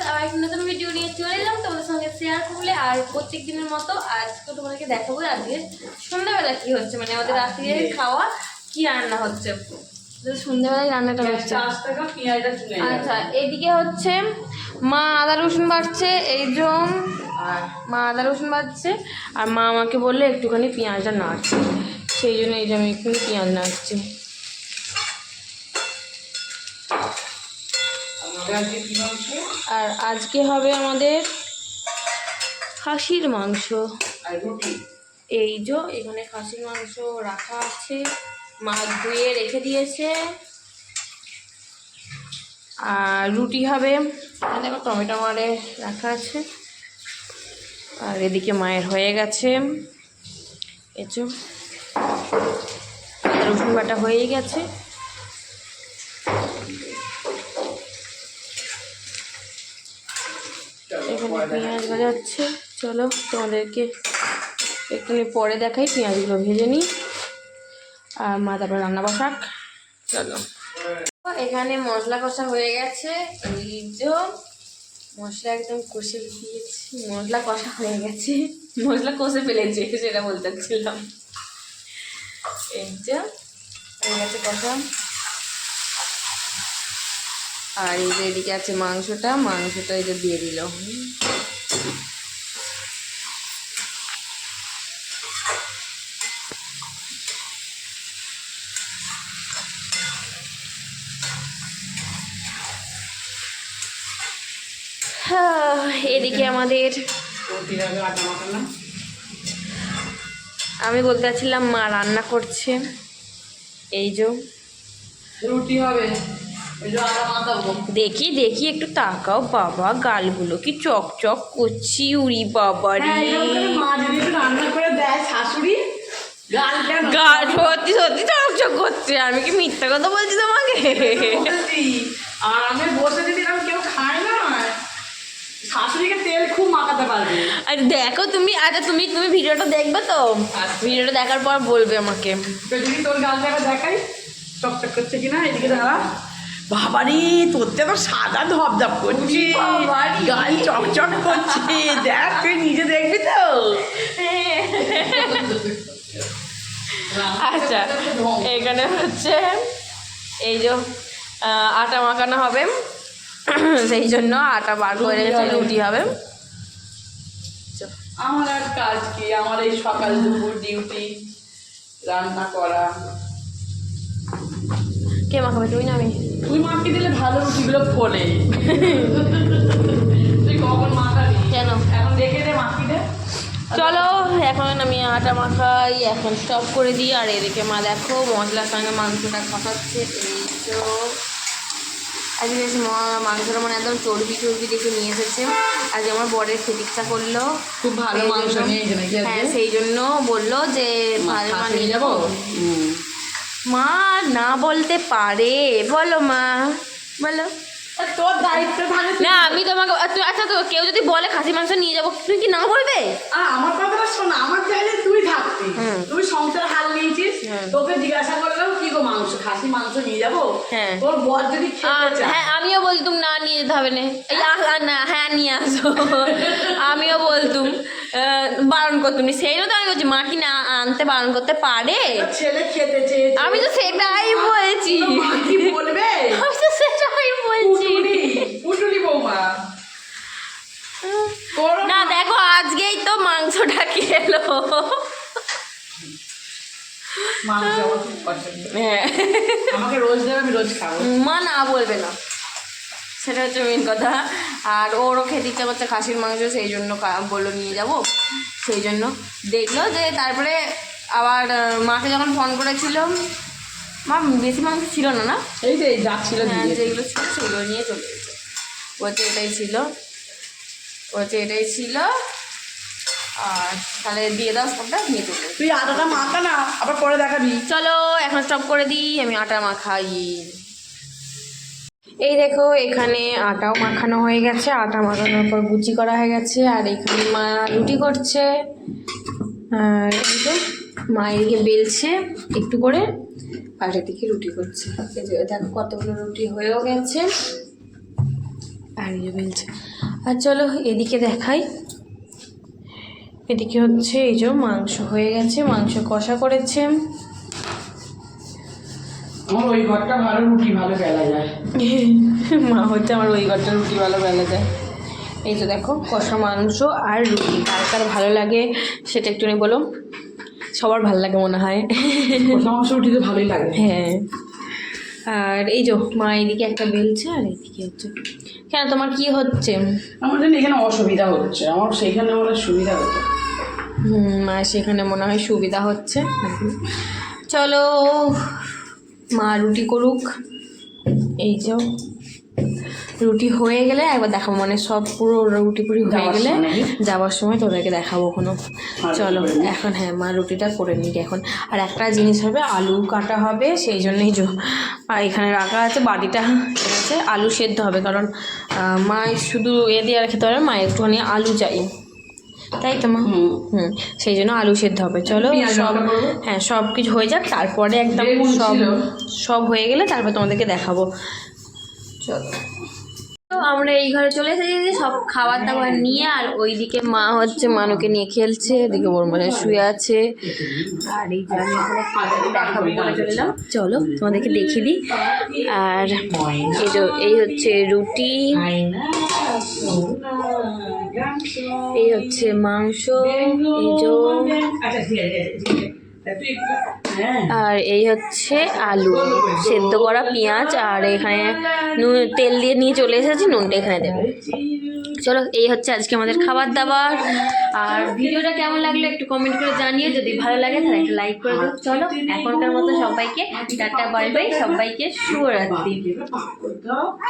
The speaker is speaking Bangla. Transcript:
ফ্রেন্ডস আর একটা নতুন ভিডিও নিয়ে চলে এলাম তোমাদের সঙ্গে শেয়ার করলে আর প্রত্যেক দিনের মতো আজকে তোমাদেরকে দেখাবো আজকে সন্ধ্যাবেলা কি হচ্ছে মানে আমাদের রাত্রে খাওয়া কি রান্না হচ্ছে। সন্ধ্যাবেলায় রান্নাটা হচ্ছে। আচ্ছা এদিকে হচ্ছে মা আদা রসুন বাড়ছে এই জন মা আদা রসুন বাড়ছে আর মা আমাকে বললে একটুখানি পেঁয়াজটা নাড়ছে সেই জন্য এই যে আমি একটু পেঁয়াজ নাড়ছি আমাদের আজকে কি মাংস আর আজকে হবে আমাদের খাসির মাংস। এই যে এখানে খাসির মাংস রাখা আছে মাছ ধুয়ে রেখে দিয়েছে। আর রুটি হবে এখানে টমেটো মারে রাখা আছে। আর এদিকে মায়ের হয়ে গেছে। এচো রসুন বাটা হয়েই গেছে এখানে পেঁয়াজ ভাজা হচ্ছে চলো তোমাদেরকে একটু পরে দেখাই, পেঁয়াজগুলো ভেজে নিই। আর মা তারপরে রান্না বসাক। চলো। এখানে মশলা কষা হয়ে গেছে। মশলা একদম কষে দিয়েছি। মশলা কষা হয়ে গেছে। মশলা কষে ফেলেছে, সেটা বলতে চাচ্ছিলাম। এই যে হয়ে গেছে কষা। আর এই যে এদিকে আছে মাংসটা মাংসটা এই যে দিয়ে দিল। হ্যাঁ, এদিকে আমাদের আমি বলতে চাচ্ছিলাম মা রান্না করছে। এই যে। রুটি হবে। দেখি দেখি একটু তাকাও বাবা গালগুলো কি চকচক করছি উড়ি বাবা রে। হ্যাঁ, রান্না করে দেয় শাশুড়ি গাল সত্যি সত্যি চকচক করছে আমি কি মিথ্যা কথা বলছি তোমাকে? আর আমি বসে যদি কেউ খায় না শাশুড়িকে তেল খুব মাখাতে পারবে। আর দেখো তুমি আচ্ছা তুমি তুমি ভিডিওটা দেখবে তো? ভিডিওটা দেখার পর বলবে আমাকে। যদি তোর গালটা একবার দেখাই চকচক করছে কিনা এদিকে দাঁড়া। বাবারে তোর তো সাদা ধপধপ করছে। গাল চকচক করছে। দেখ তুই নিজে দেখবি তো। আচ্ছা এখানে হচ্ছে এই যে আটা মাখানো হবে। সেই জন্য আটা বার করে রেখেছে। রুটি হবে। আমার আর কাজ কি? আমার এই সকাল দুপুর ডিউটি রান্না করা। কে মাখাবে তুই না আমি? তুই মাখিয়ে দিলে ভালো রুটিগুলো ফোলে। তুই কখন মাখাবি? কেন? এখন দেখে দে মাখি দে। চলো এখন আমি আটা মাখাই এখন স্টপ করে দিই আর এদিকে মা দেখো মশলার সঙ্গে মাংসটা কষাচ্ছে এই তো। আজকে বেশ ম- মাংসটা মানে একদম চর্বি চর্বি দেখে নিয়ে এসেছে। আজ আমার বরের খেতে ইচ্ছা করল। খুব ভালো মাংস নিয়ে হ্যাঁ সেই জন্য বলল যে ভালো মা নিয়ে যাব? মা না বলতে পারে। বলো মা। বলো। তোর দায়িত্ব থাকে না আমি তোমাকে আচ্ছা তো কেউ যদি বলে খাসি মাংস নিয়ে যাব তুমি কি না বলবে? আমার কথাটা শোনা আমার চাইলে তুই থাকতি। তুই সংসার মাংস নিয়ে যাব হ্যাঁ। তোর বর যদি হ্যাঁ আমিও বলতুম না নিয়ে যেতে হবে না। না হ্যাঁ নিয়ে আসো। আমিও বলতুম বারণ করতুম। সেই তো আমি বলছি মা কি না আনতে বারণ করতে পারে? ছেলে খেতে চেয়েছে। আমি তো সেটাই বলছি। কি বলবে? আমি তো সেটাই বলছি। পুটুলি বৌমা। না দেখো আজকেই তো মাংসটা খেলো। মাংস হ্যাঁ। আমাকে রোজ দেবে আমি রোজ খাব। মা না বলবে না। সেটা হচ্ছে মেন কথা। আর ওরও খেতে ইচ্ছা করছে খাসির মাংস সেই জন্য বলল নিয়ে যাব। সেই জন্য দেখল যে তারপরে আবার মাকে যখন ফোন করেছিল মা বেশি মাংস ছিল না না? এই যে যাচ্ছিল হ্যাঁ দিদি যেগুলো ছিল সেগুলো নিয়ে চলে গেছে। বলছে এটাই ছিল। বলছে এটাই ছিল। আর তাহলে দিয়ে দাও সবটা নিয়ে চলে তুই আটাটা মাখা না আবার পরে দেখাবি। চলো এখন স্টপ করে দিই আমি আটা মাখাই। এই দেখো এখানে আটাও মাখানো হয়ে গেছে আটা মাখানোর পর গুচি করা হয়ে গেছে আর এখানে মা রুটি করছে। আর এই তো মা এদিকে বেলছে একটু করে আর এদিকে রুটি করছে। দেখো কতগুলো রুটি হয়েও গেছে। আর বেলছে। আর চলো এদিকে দেখাই। এদিকে হচ্ছে? এই যে মাংস হয়ে গেছে মাংস কষা করেছে। আমার ওই ঘরটা ভালো রুটি ভালো বেলা যায়। মা হচ্ছে আমার ওই ঘরটা রুটি ভালো বেলা যায়। এই তো দেখো কষা মাংস আর রুটি। কার কার ভালো লাগে সেটা একটুখানি বলো। সবার ভালো লাগে মনে হয়। কষা মাংস রুটি তো ভালোই লাগে। হ্যাঁ। আর এই যে মা এদিকে একটা বেলছে আর এদিকে হচ্ছে। কেন তোমার কি হচ্ছে? আমাদের এখানে অসুবিধা হচ্ছে। আমার সেইখানে আমার সুবিধা মা সেখানে মনে হয় সুবিধা হচ্ছে। চলো মা রুটি করুক। এই যে রুটি হয়ে গেলে একবার দেখাবো মানে সব পুরো রুটি পুরি হয়ে গেলে যাওয়ার সময় তোদেরকে দেখাবো কোনো চলো এখন হ্যাঁ মা রুটিটা করে নিক এখন। আর একটা জিনিস হবে আলু কাটা হবে সেই জন্যই এখানে রাখা আছে বাটিটা আছে। আলু সেদ্ধ হবে কারণ মা শুধু এ দিয়ে আর খেতে পারে মা একটুখানি আলু চাই। তাই তো মা? হুম। হুম সেই জন্য আলু সেদ্ধ হবে। চলো সব হ্যাঁ সব কিছু হয়ে যাক তারপরে একদম সব সব হয়ে গেলে তারপর তোমাদেরকে দেখাবো। চলো। তো আমরা এই ঘরে চলে এসেছি সব খাবার দাবার নিয়ে, আর ওইদিকে মা হচ্ছে মানুকে নিয়ে খেলছে, এদিকে ওর মনে শুয়ে আছে। আর এই যে দেখাবো চলে তোমাদেরকে দেখিয়ে দিই। আর এই এই হচ্ছে রুটি, এই হচ্ছে মাংস, এই যে। হ্যাঁ। আর এই হচ্ছে আলু। সেদ্ধ করা পেঁয়াজ আর এখানে নুন, তেল দিয়ে নিয়ে চলে এসেছি, নুনটা এখানে দেবো। চলো, এই হচ্ছে আজকে আমাদের খাবার দাবার। আর ভিডিওটা কেমন লাগল একটু কমেন্ট করে জানিয়ে যদি ভালো লাগে, তাহলে একটা লাইক করে দিও। চলো, এখনকার মতো সবাইকে টাটা বাই বাই সবাইকে শুভরাত্রি।